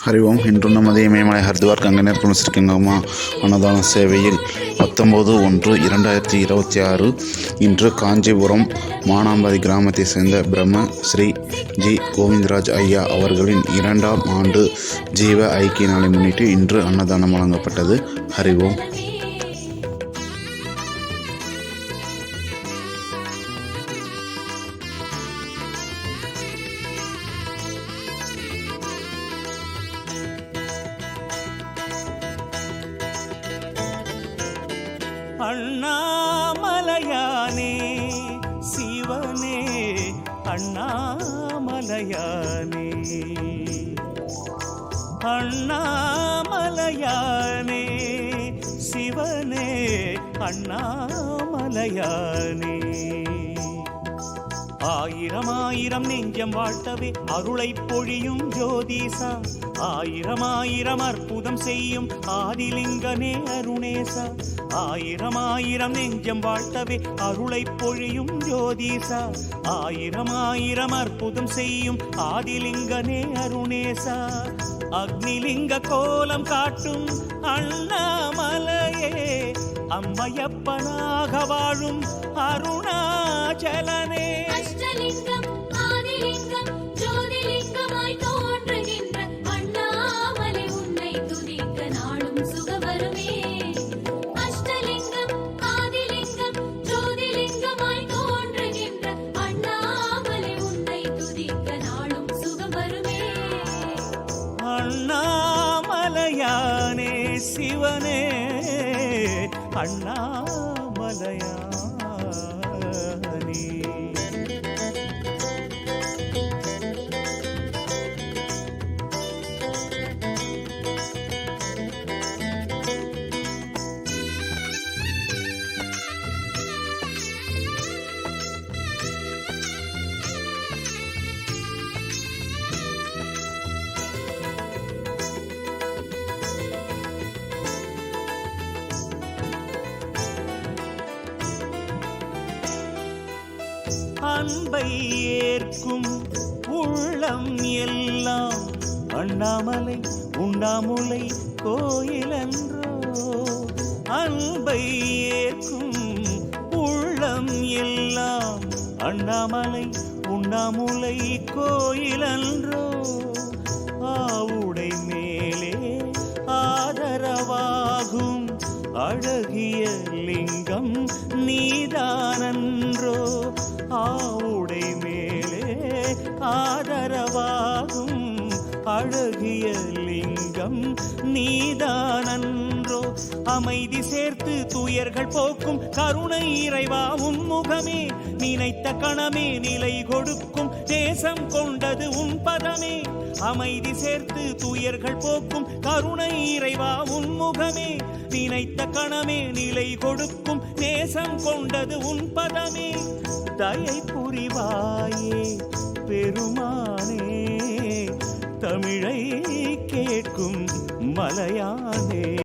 ஹரி ஓம் இன்று நமது இமயமலை ஹரித்வார் கங்கனர் குணசிருக்கங்கம்மா அன்னதான சேவையில் பத்தொம்போது ஒன்று இரண்டாயிரத்தி இருபத்தி ஆறு இன்று காஞ்சிபுரம் மானாம்பதி கிராமத்தை சேர்ந்த பிரம்ம ஸ்ரீ ஜி கோவிந்தராஜ் ஐயா அவர்களின் இரண்டாம் ஆண்டு ஜீவ ஐக்கிய நாளை முன்னிட்டு இன்று அன்னதானம் வழங்கப்பட்டது. ஹரி ஓம் அண்ணாமலையானே சிவனே அண்ணாமலையானே. அண்ணாமலையானே சிவனே அண்ணாமலையானே. ஆயிரம் ஆயிரம் நெஞ்சம் வாழ்த்தவே அருளை பொழியும் ஜோதிசா ஆயிரம் ஆயிரம் அற்புதம் செய்யும் ஆதிலிங்கனே அருணேசா ஆயிரம் ஆயிரம் நெஞ்சம் வாழ்த்தவே அருளை பொழியும் ஜோதிசா ஆயிரம் ஆயிரம் அற்புதம் செய்யும் ஆதிலிங்கனே அருணேசா அக்னிலிங்க கோலம் காட்டும் அண்ணாமலையே. அம்மையப்பனாக வாழும் அருணாச்சலனே. அஷ்டலிங்கம் ஆதிலிங்கம் ஜோதிலிங்கமாய் தோன்றுகின்ற அண்ணாமலை உன்னை துதிக்க நாளும் சுகவருமே. அஷ்டலிங்கம் ஆதிலிங்கம் ஜோதிலிங்கமாய் தோன்றுகின்ற அண்ணாமலை உன்னை துதிக்க நாளும் சுகவருமே. அண்ணாமலையானே சிவனே. அண்ணாமலையா? அன்பை ஏற்கும் உள்ளம் எல்லாம் அண்ணாமலை உண்ணாமுலை கோயிலன்றோ. அன்பை ஏற்கும் உள்ளம் எல்லாம் அண்ணாமலை உண்ணாமுலை கோயிலன்றோ. ஆவுடை மேலே ஆதரவாகும் அழகிய லிங்கம் நீதானன்றோ ஆவுடை மேலே ஆதரவாகும் அழகிய லிங்கம் நீதானன்றோ. அமைதி சேர்த்து துயர்கள் போக்கும் கருணை இறைவா உன் முகமே நினைத்த கணமே நிலை கொடுக்கும் தேசம் கொண்டது உன் பதமே. அமைதி சேர்த்து துயர்கள் போக்கும். கருணை இறைவா உன் முகமே நினைத்த கணமே நிலை கொடுக்கும். நேசம் கொண்டது உன் பதமே. தயை புரிவாயே பெருமானே. தமிழை கேட்கும் மலையானே.